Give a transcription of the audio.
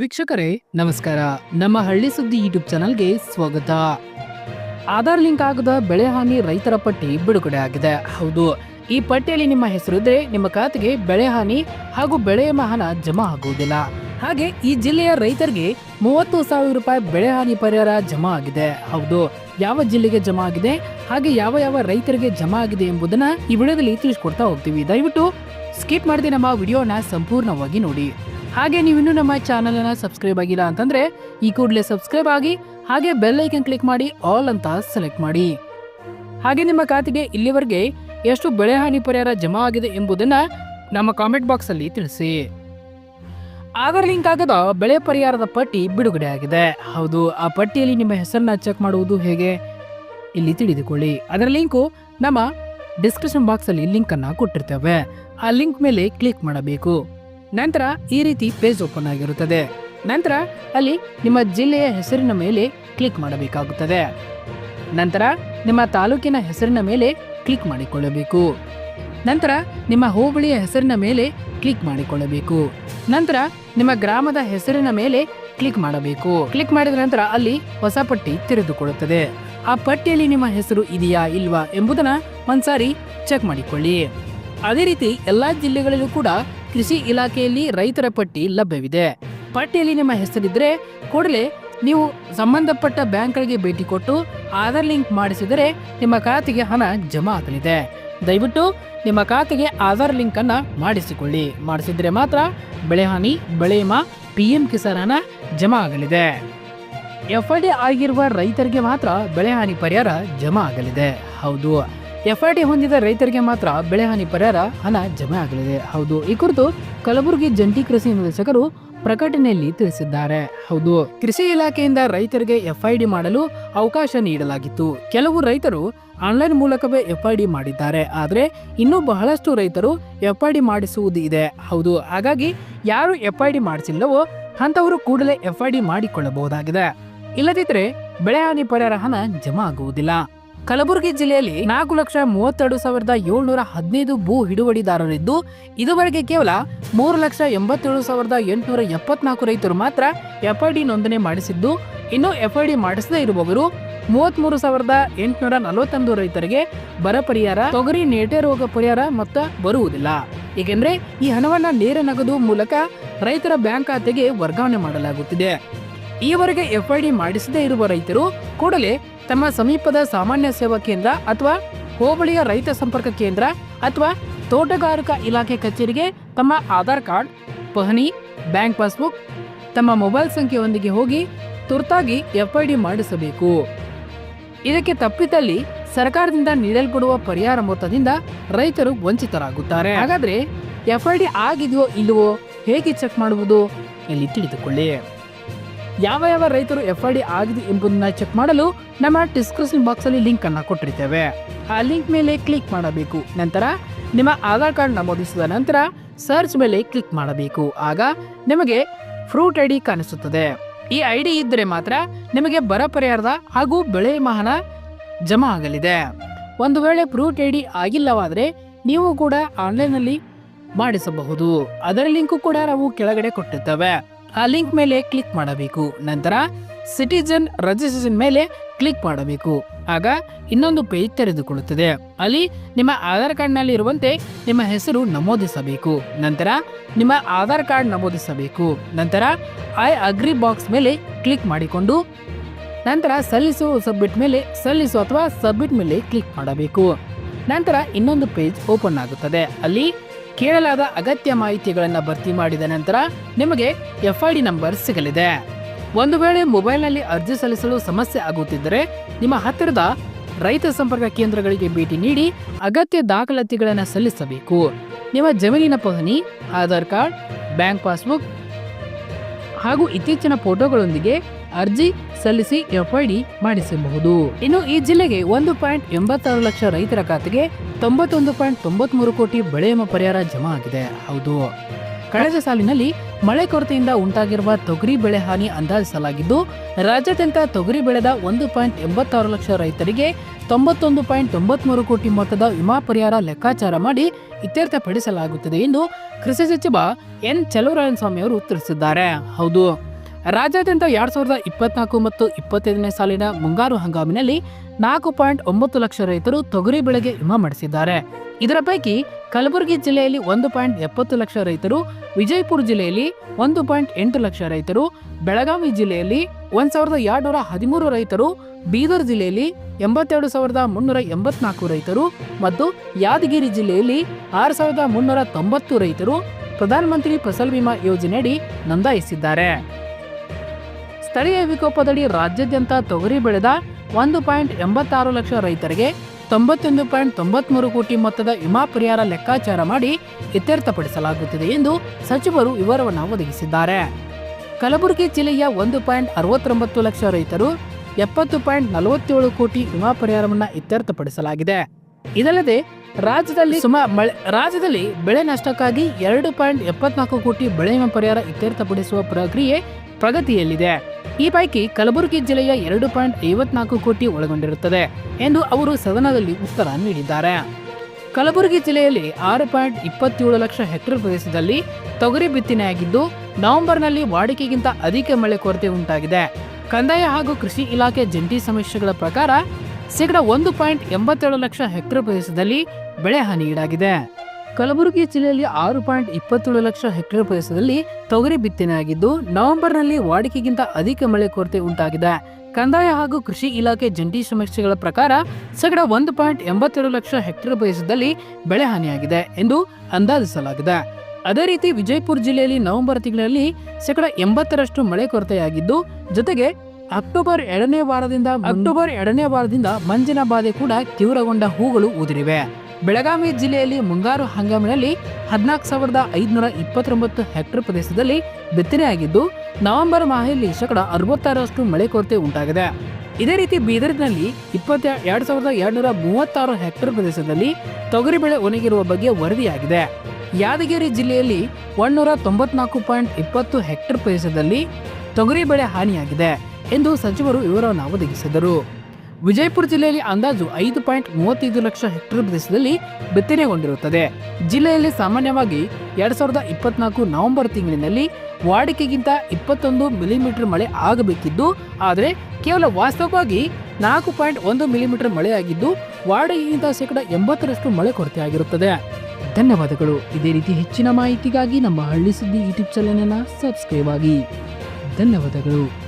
ವೀಕ್ಷಕರೇ, ನಮಸ್ಕಾರ. ನಮ್ಮ ಹಳ್ಳಿ ಸುದ್ದಿ ಯೂಟ್ಯೂಬ್ ಚಾನಲ್ಗೆ ಸ್ವಾಗತ. ಆಧಾರ್ ಲಿಂಕ್ ಆಗದ ಬೆಳೆ ಹಾನಿ ರೈತರ ಪಟ್ಟಿ ಬಿಡುಗಡೆ ಆಗಿದೆ. ಹೌದು, ಈ ಪಟ್ಟಿಯಲ್ಲಿ ನಿಮ್ಮ ಹೆಸರಿದ್ರೆ ನಿಮ್ಮ ಖಾತೆಗೆ ಬೆಳೆ ಹಾನಿ ಹಾಗೂ ಬೆಳೆ ಮಹಾನ ಜಮಾ ಆಗುವುದಿಲ್ಲ. ಹಾಗೆ ಈ ಜಿಲ್ಲೆಯ ರೈತರಿಗೆ ಮೂವತ್ತು ಸಾವಿರ ರೂಪಾಯಿ ಬೆಳೆ ಹಾನಿ ಪರಿಹಾರ ಜಮಾ ಆಗಿದೆ. ಹೌದು, ಯಾವ ಜಿಲ್ಲೆಗೆ ಜಮಾ ಆಗಿದೆ, ಹಾಗೆ ಯಾವ ಯಾವ ರೈತರಿಗೆ ಜಮಾ ಆಗಿದೆ ಎಂಬುದನ್ನ ಈ ವಿಡಿಯೋದಲ್ಲಿ ತಿಳಿಸ್ಕೊಡ್ತಾ ಹೋಗ್ತೀವಿ. ದಯವಿಟ್ಟು ಸ್ಕಿಪ್ ಮಾಡದೆ ನಮ್ಮ ವಿಡಿಯೋನ ಸಂಪೂರ್ಣವಾಗಿ ನೋಡಿ. ಹಾಗೆ ನೀವು ಇನ್ನೂ ನಮ್ಮ ಚಾನೆಲ್ ಅನ್ನ ಸಬ್ಸ್ಕ್ರೈಬ್ ಆಗಿಲ್ಲ ಅಂತಂದ್ರೆ ಈ ಕೂಡಲೇ ಸಬ್ಸ್ಕ್ರೈಬ್ ಆಗಿ ಹಾಗೆ ಬೆಲ್ ಐಕನ್ ಕ್ಲಿಕ್ ಮಾಡಿ ಆಲ್ ಅಂತ ಸೆಲೆಕ್ಟ್ ಮಾಡಿ. ಹಾಗೆ ನಿಮ್ಮ ಖಾತೆಗೆ ಇಲ್ಲಿವರೆಗೆ ಎಷ್ಟು ಬೆಳೆ ಹಾನಿ ಪರಿಹಾರ ಜಮಾ ಆಗಿದೆ ಎಂಬುದನ್ನ ನಮ್ಮ ಕಾಮೆಂಟ್ ಬಾಕ್ಸ್ ಅಲ್ಲಿ ತಿಳಿಸಿ. ಆಧಾರ್ ಲಿಂಕ್ ಆಗದ ಬೆಳೆ ಪರಿಹಾರದ ಪಟ್ಟಿ ಬಿಡುಗಡೆ ಆಗಿದೆ. ಹೌದು, ಆ ಪಟ್ಟಿಯಲ್ಲಿ ನಿಮ್ಮ ಹೆಸರನ್ನ ಚೆಕ್ ಮಾಡುವುದು ಹೇಗೆ ಇಲ್ಲಿ ತಿಳಿದುಕೊಳ್ಳಿ. ಅದರ ಲಿಂಕು ನಮ್ಮ ಡಿಸ್ಕ್ರಿಪ್ಷನ್ ಬಾಕ್ಸ್ ಅಲ್ಲಿ ಲಿಂಕ್ ಅನ್ನ ಕೊಟ್ಟಿರ್ತೇವೆ. ಆ ಲಿಂಕ್ ಮೇಲೆ ಕ್ಲಿಕ್ ಮಾಡಬೇಕು. ನಂತರ ಈ ರೀತಿ ಪೇಜ್ ಓಪನ್ ಆಗಿರುತ್ತದೆ. ನಂತರ ಅಲ್ಲಿ ನಿಮ್ಮ ಜಿಲ್ಲೆಯ ಹೆಸರಿನ ಮೇಲೆ ಕ್ಲಿಕ್ ಮಾಡಬೇಕಾಗುತ್ತದೆ. ನಂತರ ನಿಮ್ಮ ತಾಲೂಕಿನ ಹೆಸರಿನ ಮೇಲೆ ಕ್ಲಿಕ್ ಮಾಡಿಕೊಳ್ಳಬೇಕು. ನಂತರ ನಿಮ್ಮ ಹೋಬಳಿಯ ಹೆಸರಿನ ಮೇಲೆ ಕ್ಲಿಕ್ ಮಾಡಿಕೊಳ್ಳಬೇಕು. ನಂತರ ನಿಮ್ಮ ಗ್ರಾಮದ ಹೆಸರಿನ ಮೇಲೆ ಕ್ಲಿಕ್ ಮಾಡಬೇಕು. ಕ್ಲಿಕ್ ಮಾಡಿದ ನಂತರ ಅಲ್ಲಿ ಹೊಸ ಪಟ್ಟಿ ತೆರೆದುಕೊಳ್ಳುತ್ತದೆ. ಆ ಪಟ್ಟಿಯಲ್ಲಿ ನಿಮ್ಮ ಹೆಸರು ಇದೆಯಾ ಇಲ್ವಾ ಎಂಬುದನ್ನ ಒಂದ್ಸಾರಿ ಚೆಕ್ ಮಾಡಿಕೊಳ್ಳಿ. ಅದೇ ರೀತಿ ಎಲ್ಲಾ ಜಿಲ್ಲೆಗಳಲ್ಲೂ ಕೂಡ ಕೃಷಿ ಇಲಾಖೆಯಲ್ಲಿ ರೈತರ ಪಟ್ಟಿ ಲಭ್ಯವಿದೆ. ಪಟ್ಟಿಯಲ್ಲಿ ನಿಮ್ಮ ಹೆಸರಿದ್ರೆ ಕೂಡಲೇ ನೀವು ಸಂಬಂಧಪಟ್ಟ ಬ್ಯಾಂಕ್ಗಳಿಗೆ ಭೇಟಿ ಕೊಟ್ಟು ಆಧಾರ್ ಲಿಂಕ್ ಮಾಡಿಸಿದರೆ ನಿಮ್ಮ ಖಾತೆಗೆ ಹಣ ಜಮಾ ಆಗಲಿದೆ. ದಯವಿಟ್ಟು ನಿಮ್ಮ ಖಾತೆಗೆ ಆಧಾರ್ ಲಿಂಕ್ ಅನ್ನ ಮಾಡಿಸಿಕೊಳ್ಳಿ. ಮಾಡಿಸಿದ್ರೆ ಮಾತ್ರ ಬೆಳೆ ಹಾನಿ, ಬೆಳೆ ವಿಮಾ, ಪಿ ಎಂ ಕಿಸಾನ್ ಹಣ ಜಮಾ ಆಗಲಿದೆ. ಎಫ್ ಆಗಿರುವ ರೈತರಿಗೆ ಮಾತ್ರ ಬೆಳೆ ಹಾನಿ ಪರಿಹಾರ ಜಮಾ ಆಗಲಿದೆ. ಹೌದು. ಎಫ್ ಐ ಡಿ ಹೊಂದಿದ ರೈತರಿಗೆ ಮಾತ್ರ ಬೆಳೆ ಹಾನಿ ಪರಿಹಾರ ಹಣ ಜಮೆ ಆಗಲಿದೆ. ಹೌದು, ಈ ಕುರಿತು ಕಲಬುರಗಿ ಜಂಟಿ ಕೃಷಿ ನಿರ್ದೇಶಕರು ಪ್ರಕಟಣೆಯಲ್ಲಿ ತಿಳಿಸಿದ್ದಾರೆ. ಹೌದು, ಕೃಷಿ ಇಲಾಖೆಯಿಂದ ರೈತರಿಗೆ ಎಫ್ಐಡಿ ಮಾಡಲು ಅವಕಾಶ ನೀಡಲಾಗಿತ್ತು. ಕೆಲವು ರೈತರು ಆನ್ಲೈನ್ ಮೂಲಕವೇ ಎಫ್ಐಡಿ ಮಾಡಿದ್ದಾರೆ. ಆದರೆ ಇನ್ನೂ ಬಹಳಷ್ಟು ರೈತರು ಎಫ್ಐಡಿ ಮಾಡಿಸುವುದು ಇದೆ. ಹೌದು, ಹಾಗಾಗಿ ಯಾರು ಎಫ್ಐಡಿ ಮಾಡಿಸಿಲ್ಲವೋ ಅಂಥವರು ಕೂಡಲೇ ಎಫ್ಐಡಿ ಮಾಡಿಕೊಳ್ಳಬಹುದಾಗಿದೆ. ಇಲ್ಲದಿದ್ದರೆ ಬೆಳೆ ಹಾನಿ ಪರಿಹಾರ ಹಣ ಜಮಾ ಆಗುವುದಿಲ್ಲ. ಕಲಬುರಗಿ ಜಿಲ್ಲೆಯಲ್ಲಿ ನಾಲ್ಕು ಲಕ್ಷ ಮೂವತ್ತೆರಡು ಸಾವಿರದ ಏಳ್ನೂರ ಹದಿನೈದು ಭೂ ಹಿಡುವಳಿದಾರರಿದ್ದು, ಇದುವರೆಗೆ ಕೇವಲ ಮೂರು ಲಕ್ಷ ಎಂಬತ್ತೇಳು ಸಾವಿರದ ಎಂಟುನೂರ ಎಪ್ಪತ್ನಾಲ್ಕು ರೈತರು ಮಾತ್ರ ಎಫ್ಐಡಿ ನೋಂದಣಿ ಮಾಡಿಸಿದ್ದು, ಇನ್ನು ಎಫ್ಐಡಿ ಮಾಡಿಸದೇ ಇರುವವರು ಮೂವತ್ಮೂರು ಸಾವಿರದ ಎಂಟುನೂರ ನಲವತ್ತೊಂದು ರೈತರಿಗೆ ಬರ ಪರಿಹಾರ, ತೊಗರಿ ನೇಟೆ ರೋಗ ಪರಿಹಾರ ಮೊತ್ತ ಬರುವುದಿಲ್ಲ. ಏಕೆಂದರೆ ಈ ಹಣವನ್ನ ನೇರ ನಗದು ಮೂಲಕ ರೈತರ ಬ್ಯಾಂಕ್ ಖಾತೆಗೆ ವರ್ಗಾವಣೆ ಮಾಡಲಾಗುತ್ತಿದೆ. ಈವರೆಗೆ ಎಫ್ಐಡಿ ಮಾಡಿಸದೇ ಇರುವ ರೈತರು ಕೂಡಲೇ ತಮ್ಮ ಸಮೀಪದ ಸಾಮಾನ್ಯ ಸೇವಾ ಕೇಂದ್ರ ಅಥವಾ ಹೋಬಳಿಯ ರೈತ ಸಂಪರ್ಕ ಕೇಂದ್ರ ಅಥವಾ ತೋಟಗಾರಿಕಾ ಇಲಾಖೆ ಕಚೇರಿಗೆ ತಮ್ಮ ಆಧಾರ್ ಕಾರ್ಡ್, ಪಹಣಿ, ಬ್ಯಾಂಕ್ ಪಾಸ್ಬುಕ್, ತಮ್ಮ ಮೊಬೈಲ್ ಸಂಖ್ಯೆಯೊಂದಿಗೆ ಹೋಗಿ ತುರ್ತಾಗಿ ಎಫ್ಐಡಿ ಮಾಡಿಸಬೇಕು. ಇದಕ್ಕೆ ತಪ್ಪಿದಲ್ಲಿ ಸರ್ಕಾರದಿಂದ ನೀಡಲ್ಪಡುವ ಪರಿಹಾರ ಮೊತ್ತದಿಂದ ರೈತರು ವಂಚಿತರಾಗುತ್ತಾರೆ. ಹಾಗಾದ್ರೆ ಎಫ್ಐಡಿ ಆಗಿದೆಯೋ ಇಲ್ಲವೋ ಹೇಗೆ ಚೆಕ್ ಮಾಡುವುದು? ಇಲ್ಲಿ ತಿಳಿದುಕೊಳ್ಳಿ. ಯಾವ ಯಾವ ರೈತರು ಎಫ್ ಐ ಡಿ ಆಗಿದೆ ಎಂಬುದನ್ನ ಚೆಕ್ ಮಾಡಲು ನಮ್ಮ ಡಿಸ್ಕ್ರಿಪ್ಷನ್ ಬಾಕ್ಸ್ ಅಲ್ಲಿ ಲಿಂಕ್ ಅನ್ನ ಕೊಟ್ಟಿರ್ತೇವೆ. ಆ ಲಿಂಕ್ ಮೇಲೆ ಕ್ಲಿಕ್ ಮಾಡಬೇಕು. ನಂತರ ನಿಮ್ಮ ಆಧಾರ್ ಕಾರ್ಡ್ ನಮೂದಿಸಿದ ನಂತರ ಸರ್ಚ್ ಮೇಲೆ ಕ್ಲಿಕ್ ಮಾಡಬೇಕು. ಆಗ ನಿಮಗೆ ಫ್ರೂಟ್ ಐ ಡಿ ಕಾಣಿಸುತ್ತದೆ. ಈ ಐ ಡಿ ಇದ್ದರೆ ಮಾತ್ರ ನಿಮಗೆ ಬರ ಪರಿಹಾರದ ಹಾಗೂ ಬೆಳೆ ಮಹನ ಜಮಾ ಆಗಲಿದೆ. ಒಂದು ವೇಳೆ ಫ್ರೂಟ್ ಐ ಡಿ ಆಗಿಲ್ಲವಾದರೆ ನೀವು ಕೂಡ ಆನ್ಲೈನಲ್ಲಿ ಮಾಡಿಸಬಹುದು. ಅದರ ಲಿಂಕು ಕೂಡ ನಾವು ಕೆಳಗಡೆ ಕೊಟ್ಟಿರ್ತೇವೆ. ಆ ಲಿಂಕ್ ಮೇಲೆ ಕ್ಲಿಕ್ ಮಾಡಬೇಕು. ನಂತರ ಸಿಟಿಜನ್ ರಿಜಿಸ್ಟ್ರೇಷನ್ ಮೇಲೆ ಕ್ಲಿಕ್ ಮಾಡಬೇಕು. ಆಗ ಇನ್ನೊಂದು ಪೇಜ್ ತೆರೆದುಕೊಳ್ಳುತ್ತದೆ. ಅಲ್ಲಿ ನಿಮ್ಮ ಆಧಾರ್ ಕಾರ್ಡ್ನಲ್ಲಿ ಇರುವಂತೆ ನಿಮ್ಮ ಹೆಸರು ನಮೂದಿಸಬೇಕು. ನಂತರ ನಿಮ್ಮ ಆಧಾರ್ ಕಾರ್ಡ್ ನಮೂದಿಸಬೇಕು. ನಂತರ ಐ ಅಗ್ರಿ ಬಾಕ್ಸ್ ಮೇಲೆ ಕ್ಲಿಕ್ ಮಾಡಿಕೊಂಡು ನಂತರ ಸಲ್ಲಿಸು ಸಬ್ಮಿಟ್ ಮೇಲೆ ಸಲ್ಲಿಸು ಅಥವಾ ಸಬ್ಮಿಟ್ ಮೇಲೆ ಕ್ಲಿಕ್ ಮಾಡಬೇಕು. ನಂತರ ಇನ್ನೊಂದು ಪೇಜ್ ಓಪನ್ ಆಗುತ್ತದೆ. ಅಲ್ಲಿ ಕೇಳಲಾದ ಅಗತ್ಯ ಮಾಹಿತಿಗಳನ್ನು ಭರ್ತಿ ಮಾಡಿದ ನಂತರ ನಿಮಗೆ ಎಫ್ ಐ ಡಿ ನಂಬರ್ ಸಿಗಲಿದೆ. ಒಂದು ವೇಳೆ ಮೊಬೈಲ್ನಲ್ಲಿ ಅರ್ಜಿ ಸಲ್ಲಿಸಲು ಸಮಸ್ಯೆ ಆಗುತ್ತಿದ್ದರೆ ನಿಮ್ಮ ಹತ್ತಿರದ ರೈತ ಸಂಪರ್ಕ ಕೇಂದ್ರಗಳಿಗೆ ಭೇಟಿ ನೀಡಿ ಅಗತ್ಯ ದಾಖಲಾತಿಗಳನ್ನು ಸಲ್ಲಿಸಬೇಕು. ನಿಮ್ಮ ಜಮೀನಿನ ಪಹಣಿ ಆಧಾರ್ ಕಾರ್ಡ್, ಬ್ಯಾಂಕ್ ಪಾಸ್ಬುಕ್ ಹಾಗೂ ಇತ್ತೀಚಿನ ಫೋಟೋಗಳೊಂದಿಗೆ ಅರ್ಜಿ ಸಲ್ಲಿಸಿ ಎಫ್ಐಡಿ ಮಾಡಿಸಬಹುದು. ಇನ್ನು ಈ ಜಿಲ್ಲೆಗೆ ಒಂದು ಪಾಯಿಂಟ್ ಎಂಬತ್ತಾರು ಲಕ್ಷ ರೈತರ ಖಾತೆಗೆ ತೊಂಬತ್ತೊಂದು ಪಾಯಿಂಟ್ ತೊಂಬತ್ಮೂರು ಕೋಟಿ ಬೆಳೆ ಪರಿಹಾರ ಜಮಾ ಆಗಿದೆ. ಹೌದು. ಕಳೆದ ಸಾಲಿನಲ್ಲಿ ಮಳೆ ಕೊರತೆಯಿಂದ ಉಂಟಾಗಿರುವ ತೊಗರಿ ಬೆಳೆ ಹಾನಿ ಅಂದಾಜಿಸಲಾಗಿದ್ದು, ರಾಜ್ಯಾದ್ಯಂತ ತೊಗರಿ ಬೆಳೆದ ಒಂದು ಪಾಯಿಂಟ್ ಎಂಬತ್ತಾರು ಲಕ್ಷ ರೈತರಿಗೆ ತೊಂಬತ್ತೊಂದು ಪಾಯಿಂಟ್ ತೊಂಬತ್ಮೂರು ಕೋಟಿ ಮೊತ್ತದ ವಿಮಾ ಪರಿಹಾರ ಲೆಕ್ಕಾಚಾರ ಮಾಡಿ ಇತ್ಯರ್ಥಪಡಿಸಲಾಗುತ್ತದೆ ಎಂದು ಕೃಷಿ ಸಚಿವ ಎನ್ ಸ್ವಾಮಿ ಅವರು ತಿಳಿಸಿದ್ದಾರೆ. ಹೌದು. ರಾಜ್ಯಾದ್ಯಂತ ಎರಡ್ ಸಾವಿರದ ಇಪ್ಪತ್ನಾಲ್ಕು ಮತ್ತು ಇಪ್ಪತ್ತೈದನೇ ಸಾಲಿನ ಮುಂಗಾರು ಹಂಗಾಮಿನಲ್ಲಿ ನಾಲ್ಕು ಪಾಯಿಂಟ್ ಒಂಬತ್ತು ಲಕ್ಷ ರೈತರು ತೊಗರಿ ಬೆಳೆಗೆ ವಿಮಾ ಮಾಡಿಸಿದ್ದಾರೆ. ಇದರ ಪೈಕಿ ಕಲಬುರಗಿ ಜಿಲ್ಲೆಯಲ್ಲಿ ಒಂದು ಪಾಯಿಂಟ್ ಎಪ್ಪತ್ತು ಲಕ್ಷ ರೈತರು, ವಿಜಯಪುರ ಜಿಲ್ಲೆಯಲ್ಲಿ ಒಂದು ಪಾಯಿಂಟ್ ಎಂಟು ಲಕ್ಷ ರೈತರು, ಬೆಳಗಾವಿ ಜಿಲ್ಲೆಯಲ್ಲಿ ಒಂದ್ ಸಾವಿರದ ಎರಡ್ನೂರ ಹದಿಮೂರು ರೈತರು, ಬೀದರ್ ಜಿಲ್ಲೆಯಲ್ಲಿ ಎಂಬತ್ತೆರಡು ಸಾವಿರದ ಮುನ್ನೂರ ಎಂಬತ್ನಾಲ್ಕು ರೈತರು ಮತ್ತು ಯಾದಗಿರಿ ಜಿಲ್ಲೆಯಲ್ಲಿ ಆರು ಸಾವಿರದ ಮುನ್ನೂರ ತೊಂಬತ್ತು ರೈತರು ಪ್ರಧಾನಮಂತ್ರಿ ಫಸಲ್ ವಿಮಾ ಯೋಜನೆಯಡಿ ನೋಂದಾಯಿಸಿದ್ದಾರೆ. ಸ್ಥಳೀಯ ವಿಕೋಪದಡಿ ರಾಜ್ಯಾದ್ಯಂತ ತೊಗರಿ ಬೆಳೆದ ಒಂದು ಪಾಯಿಂಟ್ ಎಂಬತ್ತಾರು ಲಕ್ಷ ರೈತರಿಗೆ ತೊಂಬತ್ತೊಂದು ಪಾಯಿಂಟ್ ತೊಂಬತ್ಮೂರು ಕೋಟಿ ಮೊತ್ತದ ವಿಮಾ ಪರಿಹಾರ ಲೆಕ್ಕಾಚಾರ ಮಾಡಿ ಇತ್ಯರ್ಥಪಡಿಸಲಾಗುತ್ತಿದೆ ಎಂದು ಸಚಿವರು ವಿವರವನ್ನು ಒದಗಿಸಿದ್ದಾರೆ. ಕಲಬುರಗಿ ಜಿಲ್ಲೆಯ ಒಂದು ಪಾಯಿಂಟ್ ಅರವತ್ತೊಂಬತ್ತು ಲಕ್ಷ ರೈತರು ಎಪ್ಪತ್ತು ಪಾಯಿಂಟ್ ನಲವತ್ತೇಳು ಕೋಟಿ ವಿಮಾ ಪರಿಹಾರವನ್ನು ಇತ್ಯರ್ಥಪಡಿಸಲಾಗಿದೆ. ಇದಲ್ಲದೆ ರಾಜ್ಯದಲ್ಲಿ ಸುಮಾ ಮಳೆ ರಾಜ್ಯದಲ್ಲಿ ಬೆಳೆ ನಷ್ಟಕ್ಕಾಗಿ ಎರಡು ಪಾಯಿಂಟ್ ಎಪ್ಪತ್ನಾಲ್ಕು ಕೋಟಿ ಬೆಳೆ ವಿಮಾ ಪರಿಹಾರ ಇತ್ಯರ್ಥಪಡಿಸುವ ಪ್ರಕ್ರಿಯೆ ಪ್ರಗತಿಯಲ್ಲಿದೆ. ಈ ಪೈಕಿ ಕಲಬುರಗಿ ಜಿಲ್ಲೆಯ ಎರಡು ಪಾಯಿಂಟ್ ಐವತ್ನಾಲ್ಕು ಕೋಟಿ ಒಳಗೊಂಡಿರುತ್ತದೆ ಎಂದು ಅವರು ಸದನದಲ್ಲಿ ಉತ್ತರ ನೀಡಿದ್ದಾರೆ. ಕಲಬುರಗಿ ಜಿಲ್ಲೆಯಲ್ಲಿ ಆರು ಪಾಯಿಂಟ್ ಇಪ್ಪತ್ತೇಳು ಲಕ್ಷ ಹೆಕ್ಟೇರ್ ಪ್ರದೇಶದಲ್ಲಿ ತೊಗರಿ ಬಿತ್ತನೆಯಾಗಿದ್ದು, ನವೆಂಬರ್ನಲ್ಲಿ ವಾಡಿಕೆಗಿಂತ ಅಧಿಕ ಮಳೆ ಕೊರತೆ ಉಂಟಾಗಿದೆ. ಕಂದಾಯ ಹಾಗೂ ಕೃಷಿ ಇಲಾಖೆ ಜಂಟಿ ಸಮೀಕ್ಷೆಗಳ ಪ್ರಕಾರ, ಶೇಕಡ ಒಂದು ಪಾಯಿಂಟ್ ಎಂಬತ್ತೇಳು ಲಕ್ಷ ಹೆಕ್ಟೇರ್ ಪ್ರದೇಶದಲ್ಲಿ ಬೆಳೆ ಹಾನಿಗೀಡಾಗಿದೆ ಕಲಬುರಗಿ ಜಿಲ್ಲೆಯಲ್ಲಿ ಆರು ಪಾಯಿಂಟ್ ಇಪ್ಪತ್ತೇಳು ಲಕ್ಷ ಹೆಕ್ಟೇರ್ ಪ್ರದೇಶದಲ್ಲಿ ತೊಗರಿ ಬಿತ್ತನೆಯಾಗಿದ್ದು, ನವೆಂಬರ್ನಲ್ಲಿ ವಾಡಿಕೆಗಿಂತ ಅಧಿಕ ಮಳೆ ಕೊರತೆ ಉಂಟಾಗಿದೆ. ಕಂದಾಯ ಹಾಗೂ ಕೃಷಿ ಇಲಾಖೆ ಜಂಟಿ ಸಮೀಕ್ಷೆಗಳ ಪ್ರಕಾರ, ಶೇಕಡ ಒಂದು ಪಾಯಿಂಟ್ ಎಂಬತ್ತೆರಡು ಲಕ್ಷ ಹೆಕ್ಟೇರ್ ಪ್ರದೇಶದಲ್ಲಿ ಬೆಳೆ ಹಾನಿಯಾಗಿದೆ ಎಂದು ಅಂದಾಜಿಸಲಾಗಿದೆ. ಅದೇ ರೀತಿ ವಿಜಯಪುರ ಜಿಲ್ಲೆಯಲ್ಲಿ ನವೆಂಬರ್ ತಿಂಗಳಲ್ಲಿ ಶೇಕಡ ಎಂಬತ್ತರಷ್ಟು ಮಳೆ ಕೊರತೆಯಾಗಿದ್ದು, ಜೊತೆಗೆ ಅಕ್ಟೋಬರ್ ಎರಡನೇ ವಾರದಿಂದ ಅಕ್ಟೋಬರ್ ಎರಡನೇ ವಾರದಿಂದ ಮಂಜಿನ ಬಾಧೆ ಕೂಡ ತೀವ್ರಗೊಂಡ ಹೂಗಳು ಉದುರಿವೆ. ಬೆಳಗಾವಿ ಜಿಲ್ಲೆಯಲ್ಲಿ ಮುಂಗಾರು ಹಂಗಾಮಿನಲ್ಲಿ ಹದಿನಾಲ್ಕು ಸಾವಿರದ ಐದುನೂರ ಇಪ್ಪತ್ತೊಂಬತ್ತು ಹೆಕ್ಟೇರ್ ಪ್ರದೇಶದಲ್ಲಿ ಬಿತ್ತನೆಯಾಗಿದ್ದು ನವೆಂಬರ್ ಮಾಹೆಯಲ್ಲಿ ಶೇಕಡ ಅರವತ್ತಾರರಷ್ಟು ಮಳೆ ಕೊರತೆ ಉಂಟಾಗಿದೆ. ಇದೇ ರೀತಿ ಬೀದರ್ನಲ್ಲಿ ಇಪ್ಪತ್ತ ಎರಡು ಸಾವಿರದ ಎರಡುನೂರ ಮೂವತ್ತಾರು ಹೆಕ್ಟೇರ್ ಪ್ರದೇಶದಲ್ಲಿ ತೊಗರಿ ಬೆಳೆ ಒಣಗಿರುವ ಬಗ್ಗೆ ವರದಿಯಾಗಿದೆ. ಯಾದಗಿರಿ ಜಿಲ್ಲೆಯಲ್ಲಿ ಒಂದೂರ ತೊಂಬತ್ನಾಲ್ಕು ಪಾಯಿಂಟ್ ಇಪ್ಪತ್ತು ಹೆಕ್ಟೇರ್ ಪ್ರದೇಶದಲ್ಲಿ ತೊಗರಿ ಬೆಳೆ ಹಾನಿಯಾಗಿದೆ ಎಂದು ಸಚಿವರು ವಿವರವನ್ನು ಒದಗಿಸಿದರು. ವಿಜಯಪುರ ಜಿಲ್ಲೆಯಲ್ಲಿ ಅಂದಾಜು ಐದು ಪಾಯಿಂಟ್ ಮೂವತ್ತೈದು ಲಕ್ಷ ಹೆಕ್ಟೇರ್ ಪ್ರದೇಶದಲ್ಲಿ ಬಿತ್ತನೆಗೊಂಡಿರುತ್ತದೆ. ಜಿಲ್ಲೆಯಲ್ಲಿ ಸಾಮಾನ್ಯವಾಗಿ ಎರಡ್ ಸಾವಿರದ ಇಪ್ಪತ್ನಾಲ್ಕು ನವೆಂಬರ್ ತಿಂಗಳಿನಲ್ಲಿ ವಾಡಿಕೆಗಿಂತ ಇಪ್ಪತ್ತೊಂದು ಮಿಲಿಮೀಟರ್ ಮಳೆ ಆಗಬೇಕಿದ್ದು ಆದರೆ ಕೇವಲ ವಾಸ್ತವವಾಗಿ ನಾಲ್ಕು ಪಾಯಿಂಟ್ ಒಂದು ಮಿಲಿಮೀಟರ್ ಮಳೆಯಾಗಿದ್ದು ವಾಡಿಕೆಗಿಂತ ಶೇಕಡ ಎಂಬತ್ತರಷ್ಟು ಮಳೆ ಕೊರತೆಯಾಗಿರುತ್ತದೆ. ಧನ್ಯವಾದಗಳು. ಇದೇ ರೀತಿ ಹೆಚ್ಚಿನ ಮಾಹಿತಿಗಾಗಿ ನಮ್ಮ ಹಳ್ಳಿ ಸುದ್ದಿ ಯೂಟ್ಯೂಬ್ ಚಾನಲ್ ಸಬ್ಸ್ಕ್ರೈಬ್ ಆಗಿ. ಧನ್ಯವಾದಗಳು.